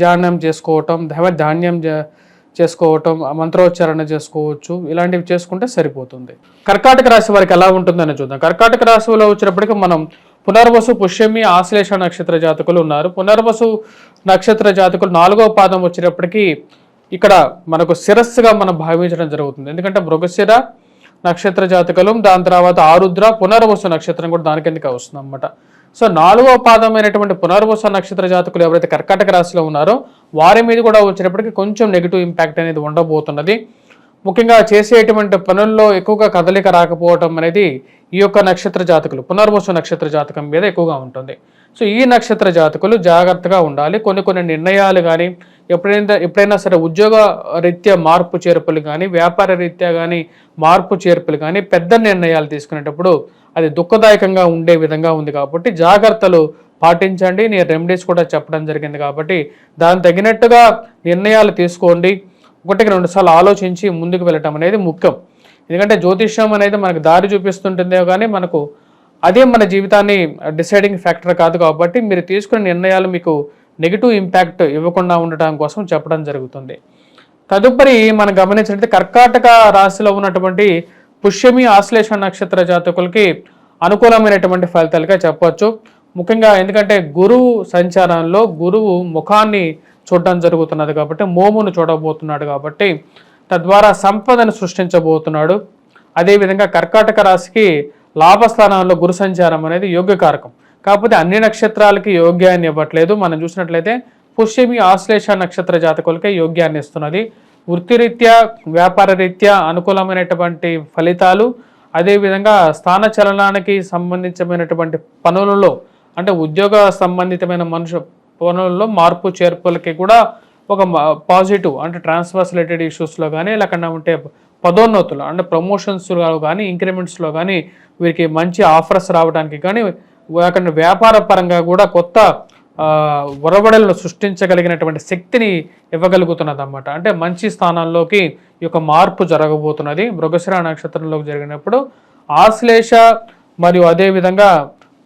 ధ్యానం చేసుకోవటం దైవ ధాన్యం చేసుకోవటం మంత్రోచ్చారణ చేసుకోవచ్చు. ఇలాంటివి చేసుకుంటే సరిపోతుంది. కర్కాటక రాశి వారికి ఎలా ఉంటుందని చూద్దాం. కర్కాటక రాశిలో వచ్చినప్పటికీ మనం పునర్వసు పుష్యమి ఆశ్లేష నక్షత్ర జాతకులు ఉన్నారు. పునర్వసు నక్షత్ర జాతకులు నాలుగవ పాదం వచ్చినప్పటికీ ఇక్కడ మనకు శిరస్సుగా మనం భావించడం జరుగుతుంది. ఎందుకంటే మృగశిర నక్షత్ర జాతకులు దాని తర్వాత ఆరుద్ర పునర్వసు నక్షత్రం కూడా దాని కిందకి వస్తుంది అనమాట సో నాలుగో పాదమైనటువంటి పునర్వస నక్షత్ర జాతకులు ఎవరైతే కర్కాటక రాశిలో ఉన్నారో వారి మీద కూడా వచ్చినప్పటికీ కొంచెం నెగిటివ్ ఇంపాక్ట్ అనేది ఉండబోతున్నది. ముఖ్యంగా చేసేటువంటి పనుల్లో ఎక్కువగా కదలిక రాకపోవటం అనేది ఈ యొక్క నక్షత్ర జాతకులు పునర్వసు నక్షత్ర జాతకం మీద ఎక్కువగా ఉంటుంది. సో ఈ నక్షత్ర జాతకులు జాగ్రత్తగా ఉండాలి. కొన్ని కొన్ని నిర్ణయాలు కానీ ఎప్పుడైనా ఎప్పుడైనా సరే ఉద్యోగ రీత్యా మార్పు చేర్పులు కానీ వ్యాపార రీత్యా కానీ మార్పు చేర్పులు కానీ పెద్ద నిర్ణయాలు తీసుకునేటప్పుడు అది దుఃఖదాయకంగా ఉండే విధంగా ఉంది కాబట్టి జాగ్రత్తలు పాటించండి. నేను రెమెడీస్ కూడా చెప్పడం జరిగింది కాబట్టి దాని తగినట్టుగా నిర్ణయాలు తీసుకోండి. ఒకటికి రెండు సార్లు ఆలోచించి ముందుకు వెళ్ళటం అనేది ముఖ్యం. ఎందుకంటే జ్యోతిష్యం అనేది మనకు దారి చూపిస్తుంటుందే కానీ మనకు అదే మన జీవితాన్ని డిసైడింగ్ ఫ్యాక్టర్ కాదు కాబట్టి మీరు తీసుకునే నిర్ణయాలు మీకు నెగిటివ్ ఇంపాక్ట్ ఇవ్వకుండా ఉండటం కోసం చెప్పడం జరుగుతుంది. తదుపరి మనం గమనించినట్లయితే కర్కాటక రాశిలో ఉన్నటువంటి పుష్యమి ఆశ్లేష నక్షత్ర జాతకులకి అనుకూలమైనటువంటి ఫలితాలుగా చెప్పవచ్చు ముఖ్యంగా ఎందుకంటే గురువు సంచారంలో గురువు ముఖాన్ని చూడడం జరుగుతున్నది కాబట్టి మోమును చూడబోతున్నాడు కాబట్టి తద్వారా సంపదను సృష్టించబోతున్నాడు. అదేవిధంగా కర్కాటక రాశికి లాభస్థానంలో గురు సంచారం అనేది యోగ్యకారకం. కాకపోతే అన్ని నక్షత్రాలకి యోగ్యాన్ని ఇవ్వట్లేదు. మనం చూసినట్లయితే పుష్యమి ఆశ్లేష నక్షత్ర జాతకులకే యోగ్యాన్ని ఇస్తున్నది. వృత్తిరీత్యా వ్యాపార రీత్యా అనుకూలమైనటువంటి ఫలితాలు అదేవిధంగా స్థాన చలనానికి సంబంధించినటువంటి పనులలో అంటే ఉద్యోగ సంబంధితమైన మనుషు పనులలో మార్పు చేర్పులకి కూడా ఒక పాజిటివ్ అంటే ట్రాన్స్ఫర్స్ రిలేటెడ్ ఇష్యూస్లో కానీ లేకుండా ఉంటే పదోన్నతులు అంటే ప్రమోషన్స్లో కానీ ఇంక్రిమెంట్స్లో కానీ వీరికి మంచి ఆఫర్స్ రావడానికి కానీ అక్కడ వ్యాపార పరంగా కూడా కొత్త ఒరవడలను సృష్టించగలిగినటువంటి శక్తిని ఇవ్వగలుగుతున్నది అన్నమాట అంటే మంచి స్థానాల్లోకి ఈ యొక్క మార్పు జరగబోతున్నది. మృగశిర నక్షత్రంలోకి జరిగినప్పుడు ఆశ్లేష మరియు అదేవిధంగా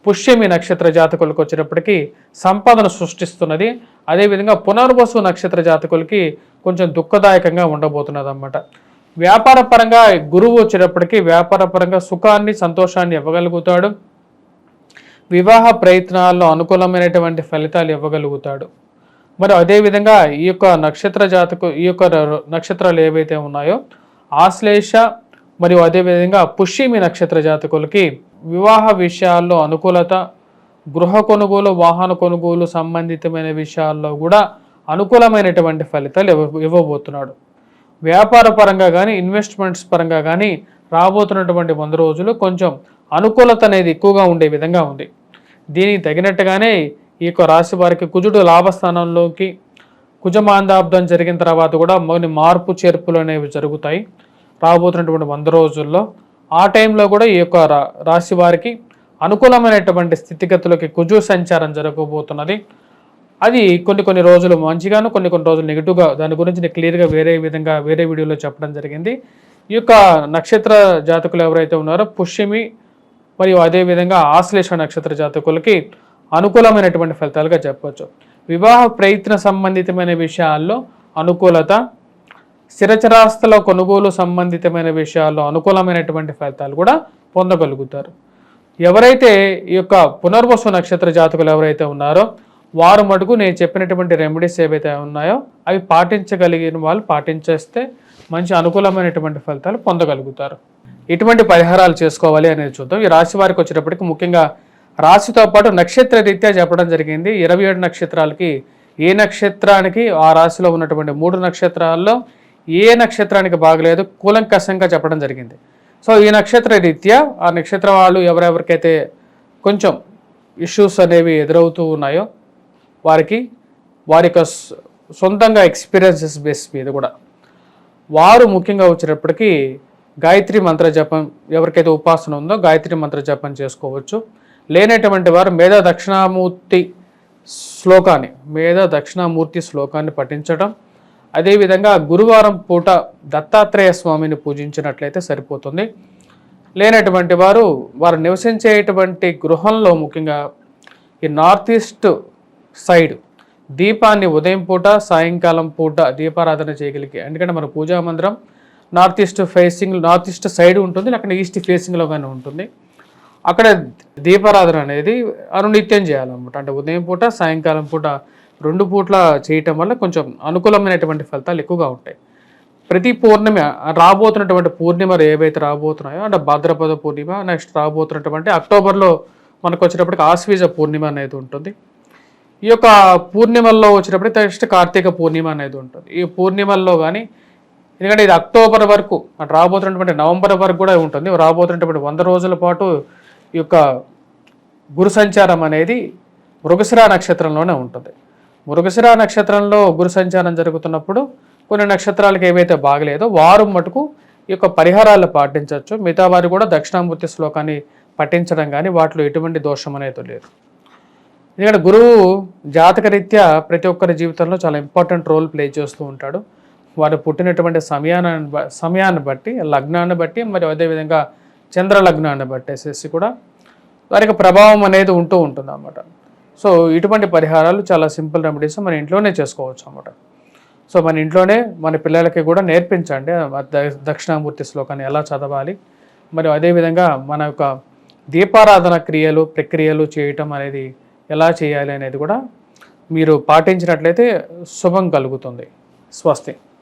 పుష్యమి నక్షత్ర జాతకులకు వచ్చినప్పటికీ సంపదను సృష్టిస్తున్నది. అదేవిధంగా పునర్వసు నక్షత్ర జాతకులకి కొంచెం దుఃఖదాయకంగా ఉండబోతున్నది అన్నమాట వ్యాపార పరంగా గురువు వచ్చినప్పటికీ వ్యాపార పరంగా సుఖాన్ని సంతోషాన్ని ఇవ్వగలుగుతాడు. వివాహ ప్రయత్నాల్లో అనుకూలమైనటువంటి ఫలితాలు ఇవ్వగలుగుతాడు. మరి అదేవిధంగా ఈ యొక్క నక్షత్ర జాతకు ఈ యొక్క నక్షత్రాలు ఏవైతే ఉన్నాయో ఆశ్లేష మరియు అదేవిధంగా పుష్యమి నక్షత్ర జాతకులకి వివాహ విషయాల్లో అనుకూలత గృహ కొనుగోలు వాహన కొనుగోలు సంబంధితమైన విషయాల్లో కూడా అనుకూలమైనటువంటి ఫలితాలు ఇవ్వ ఇవ్వబోతున్నాడు. వ్యాపార పరంగా కానీ ఇన్వెస్ట్మెంట్స్ పరంగా కానీ రాబోతున్నటువంటి వంద రోజులు కొంచెం అనుకూలత అనేది ఎక్కువగా ఉండే విధంగా ఉంది. దీనికి తగినట్టుగానే ఈ యొక్క రాశి వారికి కుజుడు లాభస్థానంలోకి కుజమాందాబ్దం జరిగిన తర్వాత కూడా కొన్ని మార్పు చేర్పులు అనేవి జరుగుతాయి. రాబోతున్నటువంటి వంద రోజుల్లో ఆ టైంలో కూడా ఈ యొక్క రా- రాశి వారికి అనుకూలమైనటువంటి స్థితిగతులకి కుజు సంచారం జరగబోతున్నది. అది కొన్ని కొన్ని రోజులు మంచిగాను కొన్ని కొన్ని రోజులు నెగిటివ్గా దాని గురించి నేను క్లియర్గా వేరే విధంగా వేరే వీడియోలో చెప్పడం జరిగింది. ఈ యొక్క నక్షత్ర జాతకులు ఎవరైతే ఉన్నారో పుష్యమి మరియు అదేవిధంగా ఆశ్లేష నక్షత్ర జాతకులకి అనుకూలమైనటువంటి ఫలితాలుగా చెప్పవచ్చు. వివాహ ప్రయత్న సంబంధితమైన విషయాల్లో అనుకూలత స్థిరచరాస్తుల కొనుగోలు సంబంధితమైన విషయాల్లో అనుకూలమైనటువంటి ఫలితాలు కూడా పొందగలుగుతారు. ఎవరైతే ఈ యొక్క పునర్వసు నక్షత్ర జాతకులు ఎవరైతే ఉన్నారో వారు మటుకు నేను చెప్పినటువంటి రెమెడీస్ ఏవైతే ఉన్నాయో అవి పాటించగలిగిన వాళ్ళు పాటించేస్తే మంచి అనుకూలమైనటువంటి ఫలితాలు పొందగలుగుతారు. ఎటువంటి పరిహారాలు చేసుకోవాలి అనేది చూద్దాం. ఈ రాశి వారికి వచ్చేటప్పటికి ముఖ్యంగా రాశితో పాటు నక్షత్ర రీత్యా చెప్పడం జరిగింది. ఇరవై ఏడు నక్షత్రాలకి ఏ నక్షత్రానికి ఆ రాశిలో ఉన్నటువంటి మూడు నక్షత్రాల్లో ఏ నక్షత్రానికి బాగలేదు కూలంకషంగా చెప్పడం జరిగింది. సో ఈ నక్షత్ర రీత్యా ఆ నక్షత్ర వాళ్ళు ఎవరెవరికైతే కొంచెం ఇష్యూస్ అనేవి ఎదురవుతూ ఉన్నాయో వారికి వారి యొక్క సొంతంగా ఎక్స్పీరియన్సెస్ బేస్ మీద కూడా. వారు ముఖ్యంగా వచ్చినప్పటికీ గాయత్రి మంత్ర జపం ఎవరికైతే ఉపాసన ఉందో గాయత్రి మంత్ర జపం చేసుకోవచ్చు. లేనటువంటి వారు మేధ దక్షిణామూర్తి శ్లోకాన్ని మేధ దక్షిణామూర్తి శ్లోకాన్ని పఠించడం అదేవిధంగా గురువారం పూట దత్తాత్రేయ స్వామిని పూజించినట్లయితే సరిపోతుంది. లేనటువంటి వారు వారు నివసించేటువంటి గృహంలో ముఖ్యంగా ఈ నార్త్ ఈస్ట్ సైడ్. దీపాన్ని ఉదయం పూట సాయంకాలం పూట దీపారాధన చేయగలిగే. ఎందుకంటే మన పూజా మందిరం north east facing north east side ఉంటుంది అక్కడ ఈస్ట్ ఫేసింగ్లో కానీ ఉంటుంది. అక్కడ దీపారాధన అనేది అనునిత్యం చేయాలన్నమాట. అంటే ఉదయం పూట సాయంకాలం పూట రెండు పూట్ల చేయటం వల్ల కొంచెం అనుకూలమైనటువంటి ఫలితాలు ఎక్కువగా ఉంటాయి. ప్రతి పూర్ణిమ రాబోతున్నటువంటి పూర్ణిమలు ఏవైతే రాబోతున్నాయో అంటే భాద్రపద పూర్ణిమ నెక్స్ట్ రాబోతున్నటువంటి అక్టోబర్లో మనకు వచ్చేటప్పటికి ఆశ్వీజ పూర్ణిమ అనేది ఉంటుంది. ఈ యొక్క పూర్ణిమల్లో వచ్చినప్పుడు నెక్స్ట్ కార్తీక పూర్ణిమ అనేది ఉంటుంది. ఈ పూర్ణిమల్లో కానీ ఎందుకంటే ఇది అక్టోబర్ వరకు అటు రాబోతున్నటువంటి నవంబర్ వరకు కూడా ఉంటుంది. రాబోతున్నటువంటి వంద రోజుల పాటు ఈ యొక్క గురు సంచారం అనేది మృగశిర నక్షత్రంలోనే ఉంటుంది. మృగశిర నక్షత్రంలో గురు సంచారం జరుగుతున్నప్పుడు కొన్ని నక్షత్రాలకు ఏవైతే బాగలేదో వారు మటుకు ఈ యొక్క పరిహారాలు పాటించవచ్చు. మిగతా వారు కూడా దక్షిణామూర్తి శ్లోకాన్ని పఠించడం కానీ వాటిలో ఎటువంటి దోషం అనేది లేదు. ఎందుకంటే గురువు జాతకరీత్యా ప్రతి ఒక్కరి జీవితంలో చాలా ఇంపార్టెంట్ రోల్ ప్లే చేస్తూ ఉంటాడు. వారు పుట్టినటువంటి సమయాన్ని బ- సమయాన్ని బట్టి లగ్నాన్ని బట్టి మరి అదేవిధంగా చంద్ర లగ్నాన్ని బట్టేసేసి కూడా వారికి ప్రభావం అనేది ఉంటూ ఉంటుంది అన్నమాట సో ఇటువంటి పరిహారాలు చాలా సింపుల్ రెమెడీస్ మన ఇంట్లోనే చేసుకోవచ్చు అన్నమాట. సో మన ఇంట్లోనే మన పిల్లలకి కూడా నేర్పించండి. దక్షిణామూర్తి శ్లోకాన్ని ఎలా చదవాలి మరియు అదేవిధంగా మన యొక్క దీపారాధన క్రియలు ప్రక్రియలు చేయటం అనేది ఎలా చేయాలి అనేది కూడా మీరు పాటించినట్లయితే శుభం కలుగుతుంది. స్వస్తి.